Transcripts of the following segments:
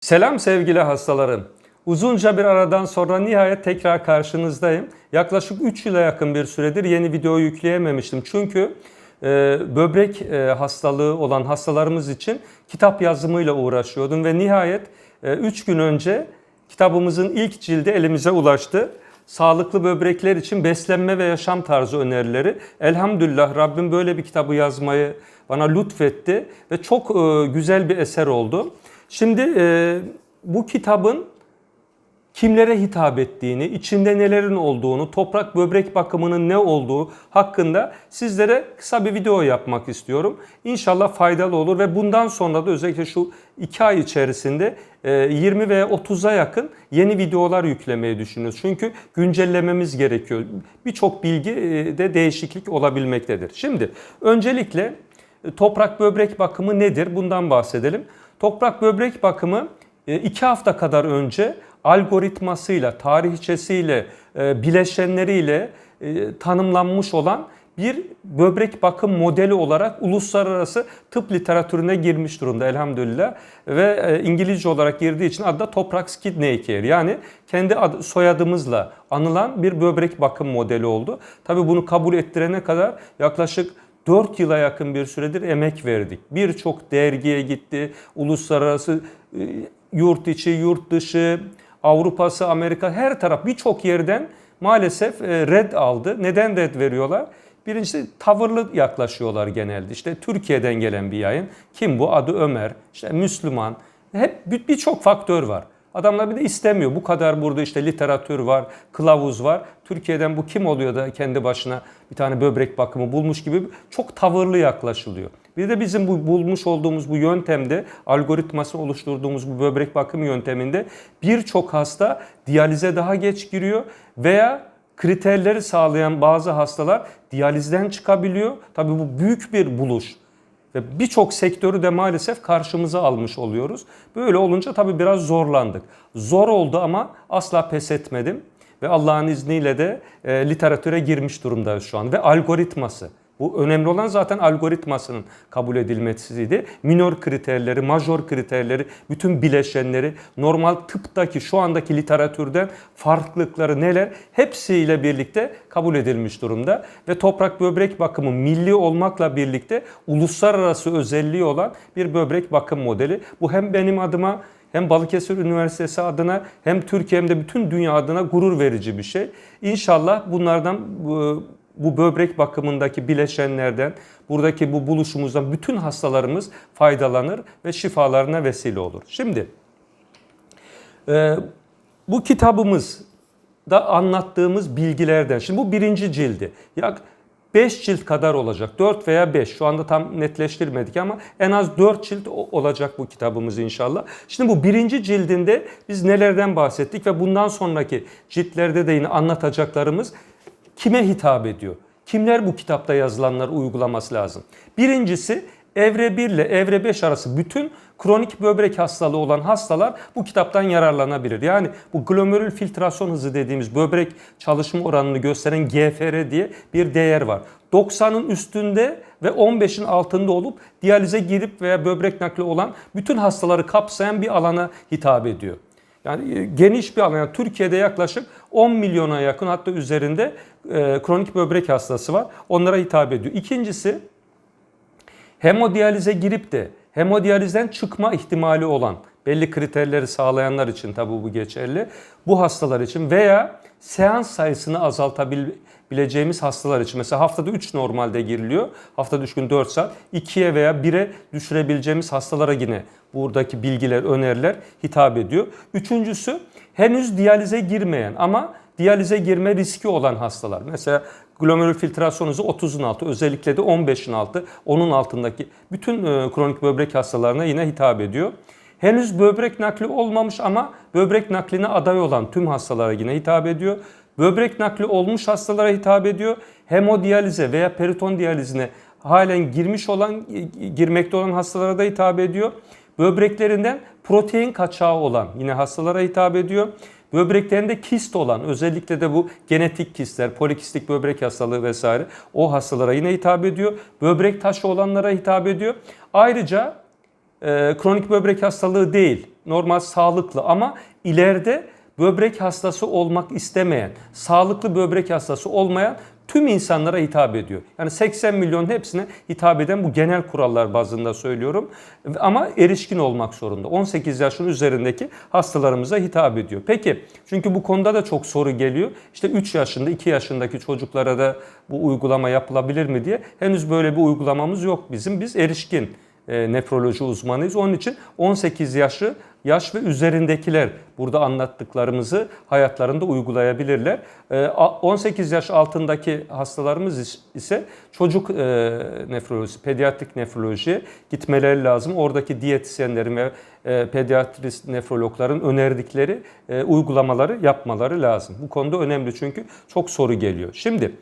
Selam sevgili hastalarım. Uzunca bir aradan sonra nihayet tekrar karşınızdayım. Yaklaşık 3 yıla yakın bir süredir yeni video yükleyememiştim. Çünkü e, böbrek e, hastalığı olan hastalarımız için kitap yazımıyla uğraşıyordum ve nihayet 3 gün önce kitabımızın ilk cildi elimize ulaştı. Sağlıklı böbrekler için beslenme ve yaşam tarzı önerileri. Elhamdülillah Rabbim böyle bir kitabı yazmayı bana lütfetti ve çok e, güzel bir eser oldu. Şimdi e, bu kitabın kimlere hitap ettiğini, içinde nelerin olduğunu, toprak böbrek bakımının ne olduğu hakkında sizlere kısa bir video yapmak istiyorum. İnşallah faydalı olur ve bundan sonra da özellikle şu iki ay içerisinde e, 20 veya 30'a yakın yeni videolar yüklemeyi düşünüyoruz. Çünkü güncellememiz gerekiyor. Birçok bilgi e, de değişiklik olabilmektedir. Şimdi öncelikle e, toprak böbrek bakımı nedir? Bundan bahsedelim. Toprak böbrek bakımı e, iki hafta kadar önce algoritmasıyla, tarihçesiyle, e, bileşenleriyle e, tanımlanmış olan bir böbrek bakım modeli olarak uluslararası tıp literatürüne girmiş durumda elhamdülillah. Ve İngilizce olarak girdiği için adı da Toprak Kidney Care yani kendi adı, soyadımızla anılan bir böbrek bakım modeli oldu. Tabi bunu kabul ettirene kadar yaklaşık 4 yıla yakın bir süredir emek verdik. Birçok dergiye gitti, uluslararası yurt içi, yurt dışı, Avrupa'sı, Amerika her taraf birçok yerden maalesef red aldı. Neden red veriyorlar? Birincisi tavırlı yaklaşıyorlar genelde. İşte Türkiye'den gelen bir yayın. Kim bu? Adı Ömer. İşte Müslüman. Hep birçok faktör var. Adamlar bir de istemiyor. Bu kadar burada işte literatür var, kılavuz var. Türkiye'den bu kim oluyor da kendi başına bir tane böbrek bakımı bulmuş gibi çok tavırlı yaklaşılıyor. Bir de bizim bu bulmuş olduğumuz bu yöntemde, algoritmasını oluşturduğumuz bu böbrek bakım yönteminde birçok hasta diyalize daha geç giriyor veya kriterleri sağlayan bazı hastalar diyalizden çıkabiliyor. Tabii bu büyük bir buluş. Ve birçok sektörü de maalesef karşımıza almış oluyoruz. Böyle olunca tabii biraz zorlandık. Zor oldu ama asla pes etmedim. Ve Allah'ın izniyle de e, literatüre girmiş durumdayız şu an. Ve algoritması. Bu önemli olan zaten algoritmasının kabul edilmesiydi. Minor kriterleri, major kriterleri, bütün bileşenleri, normal tıptaki şu andaki literatürden farklılıkları neler hepsiyle birlikte kabul edilmiş durumda. Ve toprak böbrek bakımı milli olmakla birlikte uluslararası özelliği olan bir böbrek bakım modeli. Bu hem benim adıma hem Balıkesir Üniversitesi adına hem Türkiye hem de bütün dünya adına gurur verici bir şey. İnşallah bunlardan bu böbrek bakımındaki bileşenlerden, buradaki bu buluşumuzdan bütün hastalarımız faydalanır ve şifalarına vesile olur. Şimdi e, bu kitabımız da anlattığımız bilgilerden, şimdi bu birinci cildi. Yak 5 cilt kadar olacak. 4 veya 5. Şu anda tam netleştirmedik ama en az 4 cilt olacak bu kitabımız inşallah. Şimdi bu birinci cildinde biz nelerden bahsettik ve bundan sonraki ciltlerde de yine anlatacaklarımız kime hitap ediyor? Kimler bu kitapta yazılanları uygulaması lazım? Birincisi evre 1 ile evre 5 arası bütün kronik böbrek hastalığı olan hastalar bu kitaptan yararlanabilir. Yani bu glomerül filtrasyon hızı dediğimiz böbrek çalışma oranını gösteren GFR diye bir değer var. 90'ın üstünde ve 15'in altında olup diyalize girip veya böbrek nakli olan bütün hastaları kapsayan bir alana hitap ediyor. Yani e, geniş bir alan. Yani Türkiye'de yaklaşık 10 milyona yakın hatta üzerinde e, kronik böbrek hastası var. Onlara hitap ediyor. İkincisi hemodiyalize girip de hemodiyalizden çıkma ihtimali olan belli kriterleri sağlayanlar için tabi bu geçerli. Bu hastalar için veya seans sayısını azaltabileceğimiz hastalar için. Mesela haftada 3 normalde giriliyor. Haftada 3 gün 4 saat. 2'ye veya 1'e düşürebileceğimiz hastalara yine buradaki bilgiler, öneriler hitap ediyor. Üçüncüsü henüz diyalize girmeyen ama diyalize girme riski olan hastalar. Mesela glomerül filtrasyon hızı 30'un altı, özellikle de 15'in altı, onun altındaki bütün e, kronik böbrek hastalarına yine hitap ediyor. Henüz böbrek nakli olmamış ama böbrek nakline aday olan tüm hastalara yine hitap ediyor. Böbrek nakli olmuş hastalara hitap ediyor. Hemodiyalize veya periton diyalizine halen girmiş olan, girmekte olan hastalara da hitap ediyor. Böbreklerinden protein kaçağı olan yine hastalara hitap ediyor. Böbreklerinde kist olan özellikle de bu genetik kistler, polikistik böbrek hastalığı vesaire o hastalara yine hitap ediyor. Böbrek taşı olanlara hitap ediyor. Ayrıca e, kronik böbrek hastalığı değil. Normal sağlıklı ama ileride böbrek hastası olmak istemeyen, sağlıklı böbrek hastası olmayan tüm insanlara hitap ediyor. Yani 80 milyonun hepsine hitap eden bu genel kurallar bazında söylüyorum. Ama erişkin olmak zorunda. 18 yaşın üzerindeki hastalarımıza hitap ediyor. Peki çünkü bu konuda da çok soru geliyor. İşte 3 yaşında 2 yaşındaki çocuklara da bu uygulama yapılabilir mi diye. Henüz böyle bir uygulamamız yok bizim. Biz erişkin e, nefroloji uzmanıyız. Onun için 18 yaşı yaş ve üzerindekiler burada anlattıklarımızı hayatlarında uygulayabilirler. E, 18 yaş altındaki hastalarımız ise çocuk e, nefrolojisi, pediatrik nefrolojiye gitmeleri lazım. Oradaki diyetisyenlerin ve e, pediatrist nefrologların önerdikleri e, uygulamaları yapmaları lazım. Bu konuda önemli çünkü çok soru geliyor. Şimdi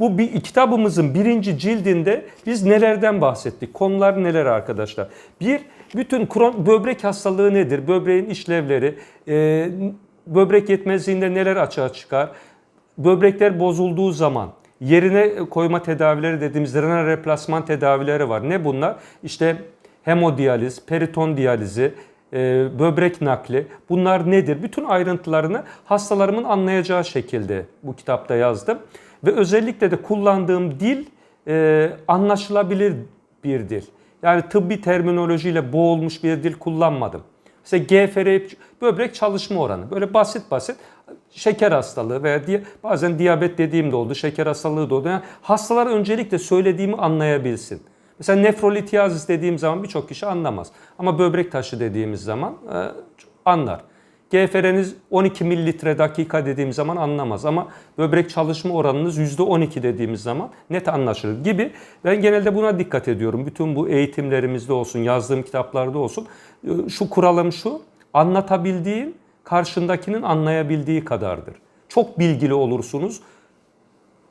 bu bir kitabımızın birinci cildinde biz nelerden bahsettik? Konular neler arkadaşlar? Bir, bütün kron, böbrek hastalığı nedir? Böbreğin işlevleri, e, böbrek yetmezliğinde neler açığa çıkar? Böbrekler bozulduğu zaman yerine koyma tedavileri dediğimiz renal replasman tedavileri var. Ne bunlar? İşte hemodiyaliz, periton diyalizi, e, böbrek nakli bunlar nedir? Bütün ayrıntılarını hastalarımın anlayacağı şekilde bu kitapta yazdım. Ve özellikle de kullandığım dil e, anlaşılabilir bir dil. Yani tıbbi terminolojiyle boğulmuş bir dil kullanmadım. Mesela GFR böbrek çalışma oranı. Böyle basit basit şeker hastalığı veya di bazen diyabet dediğim de oldu, şeker hastalığı da oldu. Yani hastalar öncelikle söylediğimi anlayabilsin. Mesela nefrolitiyazis dediğim zaman birçok kişi anlamaz. Ama böbrek taşı dediğimiz zaman e, anlar. GFR'niz 12 mililitre dakika dediğimiz zaman anlamaz ama böbrek çalışma oranınız %12 dediğimiz zaman net anlaşılır gibi. Ben genelde buna dikkat ediyorum. Bütün bu eğitimlerimizde olsun, yazdığım kitaplarda olsun. Şu kuralım şu, anlatabildiğin karşındakinin anlayabildiği kadardır. Çok bilgili olursunuz.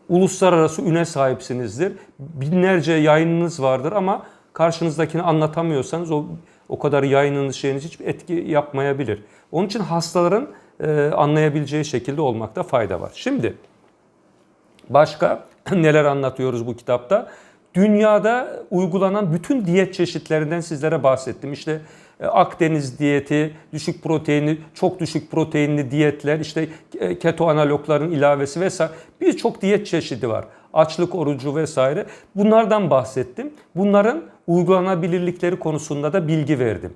Uluslararası üne sahipsinizdir. Binlerce yayınınız vardır ama karşınızdakini anlatamıyorsanız o o kadar yayınınız şeyiniz hiçbir etki yapmayabilir. Onun için hastaların e, anlayabileceği şekilde olmakta fayda var. Şimdi başka neler anlatıyoruz bu kitapta? Dünyada uygulanan bütün diyet çeşitlerinden sizlere bahsettim. İşte e, Akdeniz diyeti, düşük proteinli, çok düşük proteinli diyetler, işte e, keto analogların ilavesi vesaire birçok diyet çeşidi var. Açlık orucu vesaire. Bunlardan bahsettim. Bunların uygulanabilirlikleri konusunda da bilgi verdim.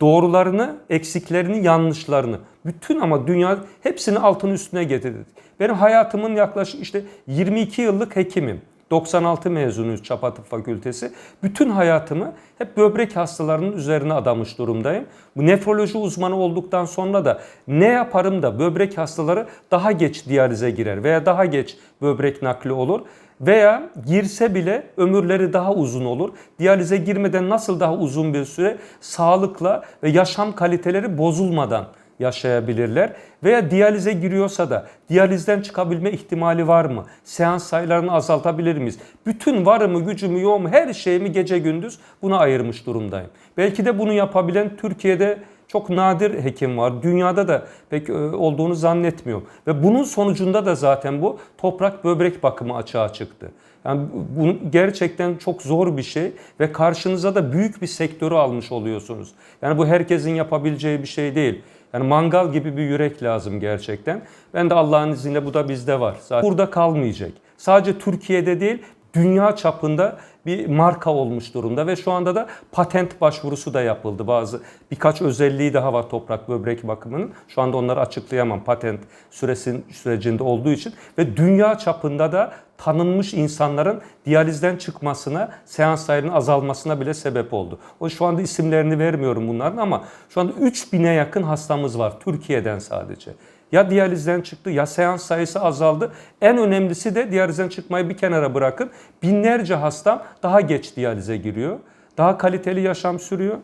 Doğrularını, eksiklerini, yanlışlarını, bütün ama dünya hepsini altın üstüne getirdik. Benim hayatımın yaklaşık işte 22 yıllık hekimim. 96 mezunuyuz Çapa Tıp Fakültesi. Bütün hayatımı hep böbrek hastalarının üzerine adamış durumdayım. Bu nefroloji uzmanı olduktan sonra da ne yaparım da böbrek hastaları daha geç diyalize girer veya daha geç böbrek nakli olur veya girse bile ömürleri daha uzun olur. Diyalize girmeden nasıl daha uzun bir süre sağlıkla ve yaşam kaliteleri bozulmadan yaşayabilirler. Veya diyalize giriyorsa da diyalizden çıkabilme ihtimali var mı? Seans sayılarını azaltabilir miyiz? Bütün varımı, gücümü, yoğumu, her şeyimi gece gündüz buna ayırmış durumdayım. Belki de bunu yapabilen Türkiye'de çok nadir hekim var. Dünyada da pek e, olduğunu zannetmiyorum. Ve bunun sonucunda da zaten bu toprak böbrek bakımı açığa çıktı. Yani bu gerçekten çok zor bir şey ve karşınıza da büyük bir sektörü almış oluyorsunuz. Yani bu herkesin yapabileceği bir şey değil. Yani mangal gibi bir yürek lazım gerçekten. Ben de Allah'ın izniyle bu da bizde var. Zaten burada kalmayacak. Sadece Türkiye'de değil, dünya çapında bir marka olmuş durumda ve şu anda da patent başvurusu da yapıldı. Bazı birkaç özelliği daha var toprak böbrek bakımının. Şu anda onları açıklayamam patent süresin sürecinde olduğu için ve dünya çapında da tanınmış insanların diyalizden çıkmasına, seans sayının azalmasına bile sebep oldu. O şu anda isimlerini vermiyorum bunların ama şu anda 3000'e yakın hastamız var Türkiye'den sadece. Ya diyalizden çıktı ya seans sayısı azaldı. En önemlisi de diyalizden çıkmayı bir kenara bırakın. Binlerce hastam daha geç diyalize giriyor. Daha kaliteli yaşam sürüyor.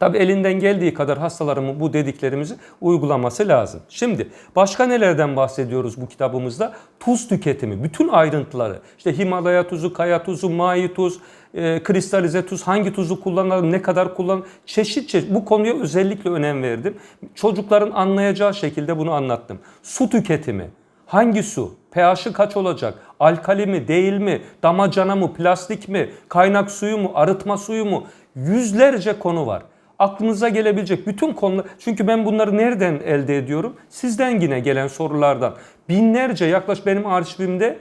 Tabi elinden geldiği kadar hastalarımın bu dediklerimizi uygulaması lazım. Şimdi başka nelerden bahsediyoruz bu kitabımızda? Tuz tüketimi, bütün ayrıntıları. İşte Himalaya tuzu, kaya tuzu, mai tuz, e, kristalize tuz, hangi tuzu kullanalım, ne kadar kullan, çeşit çeşit. Bu konuya özellikle önem verdim. Çocukların anlayacağı şekilde bunu anlattım. Su tüketimi, hangi su, pH'i kaç olacak, alkali mi, değil mi, damacana mı, plastik mi, kaynak suyu mu, arıtma suyu mu, yüzlerce konu var. Aklınıza gelebilecek bütün konular. Çünkü ben bunları nereden elde ediyorum? Sizden yine gelen sorulardan. Binlerce yaklaş benim arşivimde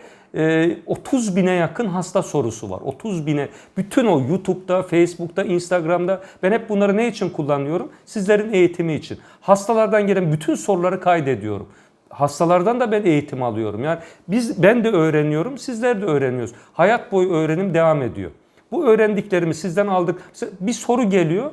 30 bine yakın hasta sorusu var. 30 bine bütün o YouTube'da, Facebook'ta, Instagram'da ben hep bunları ne için kullanıyorum? Sizlerin eğitimi için. Hastalardan gelen bütün soruları kaydediyorum. Hastalardan da ben eğitim alıyorum. Yani biz ben de öğreniyorum, sizler de öğreniyoruz. Hayat boyu öğrenim devam ediyor. Bu öğrendiklerimi sizden aldık. Bir soru geliyor.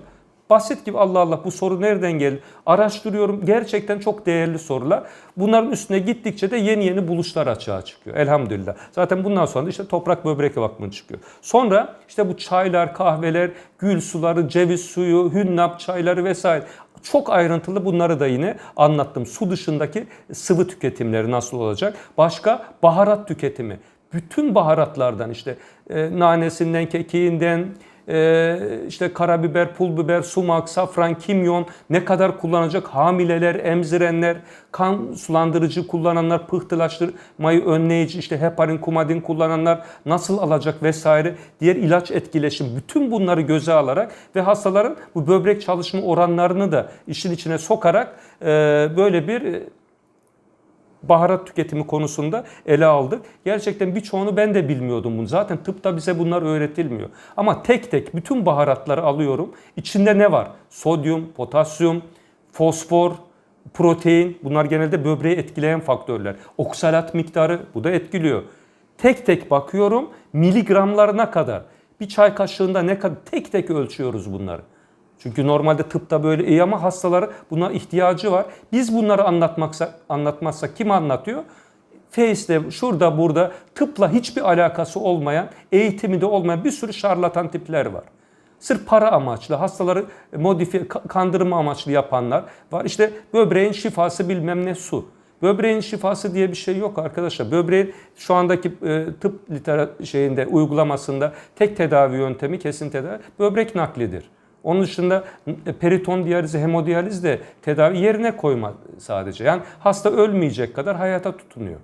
Basit gibi Allah Allah bu soru nereden geldi? Araştırıyorum. Gerçekten çok değerli sorular. Bunların üstüne gittikçe de yeni yeni buluşlar açığa çıkıyor. Elhamdülillah. Zaten bundan sonra da işte toprak böbrek vakfı çıkıyor. Sonra işte bu çaylar, kahveler, gül suları, ceviz suyu, hünnap çayları vesaire çok ayrıntılı bunları da yine anlattım. Su dışındaki sıvı tüketimleri nasıl olacak? Başka baharat tüketimi. Bütün baharatlardan işte e, nanesinden, kekiğinden, e, işte karabiber, pul biber, sumak, safran, kimyon ne kadar kullanacak? Hamileler, emzirenler, kan sulandırıcı kullananlar, pıhtılaştırmayı önleyici, işte heparin, kumadin kullananlar nasıl alacak vesaire. Diğer ilaç etkileşim. Bütün bunları göze alarak ve hastaların bu böbrek çalışma oranlarını da işin içine sokarak e, böyle bir baharat tüketimi konusunda ele aldık. Gerçekten birçoğunu ben de bilmiyordum bunu. Zaten tıpta bize bunlar öğretilmiyor. Ama tek tek bütün baharatları alıyorum. İçinde ne var? Sodyum, potasyum, fosfor, protein. Bunlar genelde böbreği etkileyen faktörler. Oksalat miktarı bu da etkiliyor. Tek tek bakıyorum miligramlarına kadar. Bir çay kaşığında ne kadar tek tek ölçüyoruz bunları. Çünkü normalde tıpta böyle iyi ama hastaları buna ihtiyacı var. Biz bunları anlatmaksa, anlatmazsak kim anlatıyor? Face'de şurada burada tıpla hiçbir alakası olmayan, eğitimi de olmayan bir sürü şarlatan tipler var. Sırf para amaçlı, hastaları modifiye, kandırma amaçlı yapanlar var. İşte böbreğin şifası bilmem ne su. Böbreğin şifası diye bir şey yok arkadaşlar. Böbreğin şu andaki e, tıp literat şeyinde uygulamasında tek tedavi yöntemi kesin tedavi böbrek naklidir. Onun dışında e, periton diyalizi, hemodiyaliz de tedavi yerine koyma sadece. Yani hasta ölmeyecek kadar hayata tutunuyor.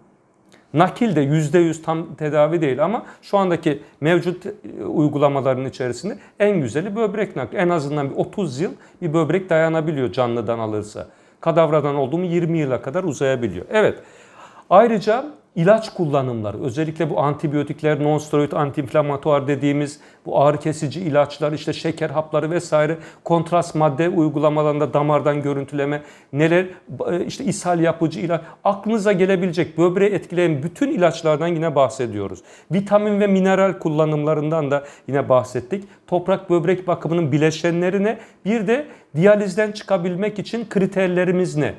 Nakil de %100 tam tedavi değil ama şu andaki mevcut e, uygulamaların içerisinde en güzeli böbrek nakli. En azından bir 30 yıl bir böbrek dayanabiliyor canlıdan alırsa. Kadavradan oldu mu 20 yıla kadar uzayabiliyor. Evet. Ayrıca ilaç kullanımları özellikle bu antibiyotikler, nonsteroid antiinflamatuar dediğimiz bu ağrı kesici ilaçlar, işte şeker hapları vesaire kontrast madde uygulamalarında damardan görüntüleme, neler e, işte ishal yapıcı ilaç aklınıza gelebilecek böbreği etkileyen bütün ilaçlardan yine bahsediyoruz. Vitamin ve mineral kullanımlarından da yine bahsettik. Toprak böbrek bakımının bileşenlerine bir de diyalizden çıkabilmek için kriterlerimiz ne?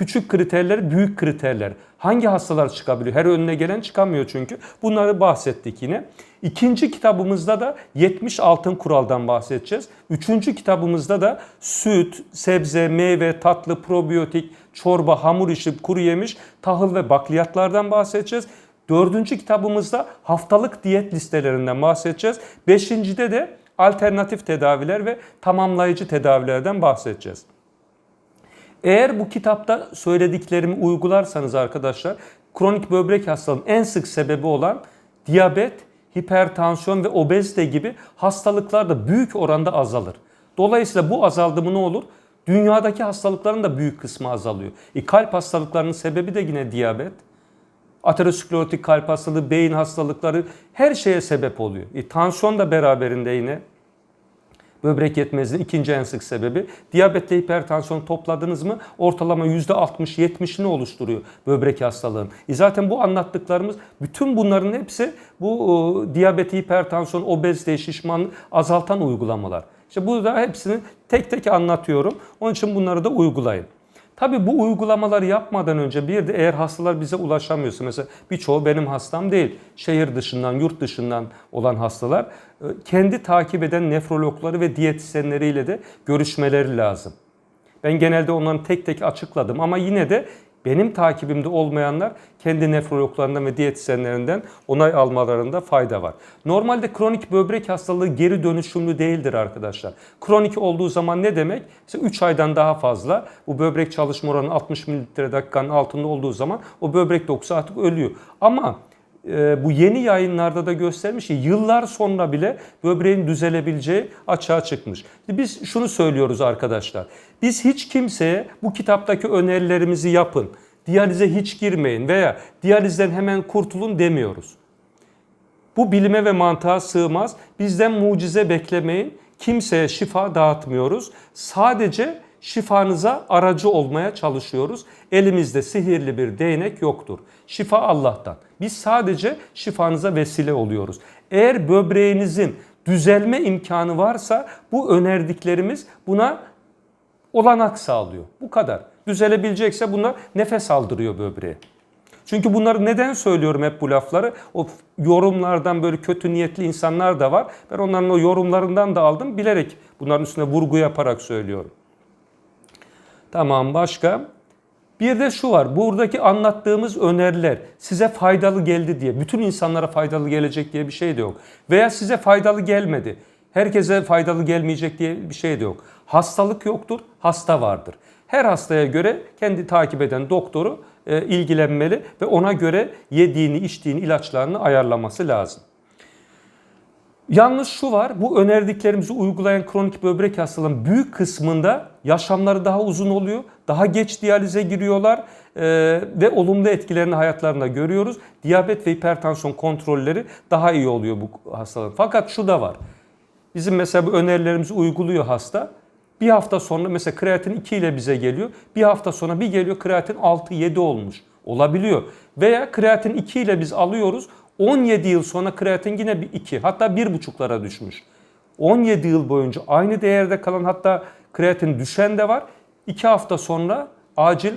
Küçük kriterler, büyük kriterler. Hangi hastalar çıkabiliyor? Her önüne gelen çıkamıyor çünkü. Bunları bahsettik yine. İkinci kitabımızda da 70 altın kuraldan bahsedeceğiz. Üçüncü kitabımızda da süt, sebze, meyve, tatlı, probiyotik, çorba, hamur işi, kuru yemiş, tahıl ve bakliyatlardan bahsedeceğiz. Dördüncü kitabımızda haftalık diyet listelerinden bahsedeceğiz. Beşincide de alternatif tedaviler ve tamamlayıcı tedavilerden bahsedeceğiz. Eğer bu kitapta söylediklerimi uygularsanız arkadaşlar kronik böbrek hastalığının en sık sebebi olan diyabet, hipertansiyon ve obezite gibi hastalıklar da büyük oranda azalır. Dolayısıyla bu azaldı mı ne olur? Dünyadaki hastalıkların da büyük kısmı azalıyor. E, kalp hastalıklarının sebebi de yine diyabet. Aterosklerotik kalp hastalığı, beyin hastalıkları her şeye sebep oluyor. E, tansiyon da beraberinde yine Böbrek yetmezliğinin ikinci en sık sebebi. Diyabetle hipertansiyon topladınız mı ortalama %60-70'ini oluşturuyor böbrek hastalığın. E zaten bu anlattıklarımız bütün bunların hepsi bu o, diyabeti, hipertansiyon, obezite, şişman azaltan uygulamalar. İşte burada hepsini tek tek anlatıyorum. Onun için bunları da uygulayın. Tabi bu uygulamaları yapmadan önce bir de eğer hastalar bize ulaşamıyorsa mesela birçoğu benim hastam değil. Şehir dışından, yurt dışından olan hastalar e, kendi takip eden nefrologları ve diyetisyenleriyle de görüşmeleri lazım. Ben genelde onların tek tek açıkladım ama yine de benim takibimde olmayanlar kendi nefrologlarından ve diyetisyenlerinden onay almalarında fayda var. Normalde kronik böbrek hastalığı geri dönüşümlü değildir arkadaşlar. Kronik olduğu zaman ne demek? İşte 3 aydan daha fazla bu böbrek çalışma oranı 60 mililitre dakikanın altında olduğu zaman o böbrek dokusu artık ölüyor. Ama e, bu yeni yayınlarda da göstermiş ki yıllar sonra bile böbreğin düzelebileceği açığa çıkmış. Biz şunu söylüyoruz arkadaşlar. Biz hiç kimseye bu kitaptaki önerilerimizi yapın, diyalize hiç girmeyin veya diyalizden hemen kurtulun demiyoruz. Bu bilime ve mantığa sığmaz. Bizden mucize beklemeyin. Kimseye şifa dağıtmıyoruz. Sadece şifanıza aracı olmaya çalışıyoruz. Elimizde sihirli bir değnek yoktur. Şifa Allah'tan. Biz sadece şifanıza vesile oluyoruz. Eğer böbreğinizin düzelme imkanı varsa bu önerdiklerimiz buna olanak sağlıyor. Bu kadar. Düzelebilecekse bunlar nefes aldırıyor böbreğe. Çünkü bunları neden söylüyorum hep bu lafları? O yorumlardan böyle kötü niyetli insanlar da var. Ben onların o yorumlarından da aldım. Bilerek bunların üstüne vurgu yaparak söylüyorum. Tamam başka? Bir de şu var. Buradaki anlattığımız öneriler size faydalı geldi diye, bütün insanlara faydalı gelecek diye bir şey de yok. Veya size faydalı gelmedi. Herkese faydalı gelmeyecek diye bir şey de yok. Hastalık yoktur, hasta vardır. Her hastaya göre kendi takip eden doktoru e, ilgilenmeli ve ona göre yediğini, içtiğini, ilaçlarını ayarlaması lazım. Yalnız şu var, bu önerdiklerimizi uygulayan kronik böbrek hastalarının büyük kısmında yaşamları daha uzun oluyor, daha geç diyalize giriyorlar e, ve olumlu etkilerini hayatlarında görüyoruz. Diyabet ve hipertansiyon kontrolleri daha iyi oluyor bu hastaların. Fakat şu da var, bizim mesela bu önerilerimizi uyguluyor hasta. Bir hafta sonra mesela kreatin 2 ile bize geliyor. Bir hafta sonra bir geliyor kreatin 6-7 olmuş. Olabiliyor. Veya kreatin 2 ile biz alıyoruz. 17 yıl sonra kreatin yine bir 2 hatta 1,5'lara düşmüş. 17 yıl boyunca aynı değerde kalan hatta kreatin düşen de var. 2 hafta sonra acil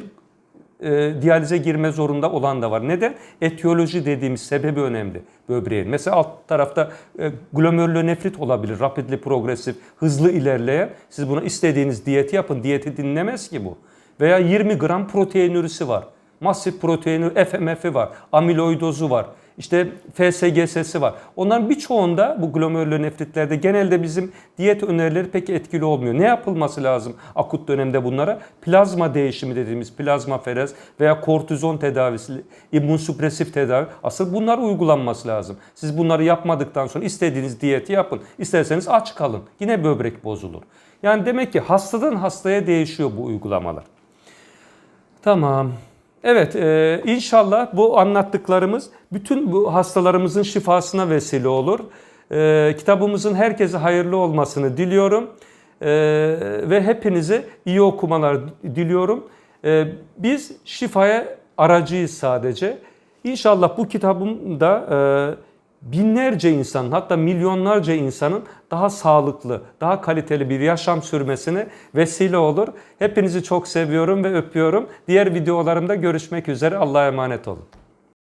e, diyalize girme zorunda olan da var. Neden? Etiyoloji dediğimiz sebebi önemli böbreğin. Mesela alt tarafta e, glomerulonefrit olabilir. Rapidly progresif, hızlı ilerleyen. Siz buna istediğiniz diyeti yapın. Diyeti dinlemez ki bu. Veya 20 gram proteinürisi var. Masif proteinür, FMF'i var. Amiloidozu var. İşte FSGS'si var. Onların birçoğunda bu glomerulonefritlerde genelde bizim diyet önerileri pek etkili olmuyor. Ne yapılması lazım akut dönemde bunlara? Plazma değişimi dediğimiz plazma ferez veya kortizon tedavisi, immünsüpresif tedavi. Asıl bunlar uygulanması lazım. Siz bunları yapmadıktan sonra istediğiniz diyeti yapın. İsterseniz aç kalın. Yine böbrek bozulur. Yani demek ki hastadan hastaya değişiyor bu uygulamalar. Tamam. Evet, e, inşallah bu anlattıklarımız bütün bu hastalarımızın şifasına vesile olur. E, kitabımızın herkese hayırlı olmasını diliyorum. E, ve hepinize iyi okumalar diliyorum. E, biz şifaya aracıyız sadece. İnşallah bu kitabımda e, binlerce insan hatta milyonlarca insanın daha sağlıklı, daha kaliteli bir yaşam sürmesine vesile olur. Hepinizi çok seviyorum ve öpüyorum. Diğer videolarımda görüşmek üzere. Allah'a emanet olun.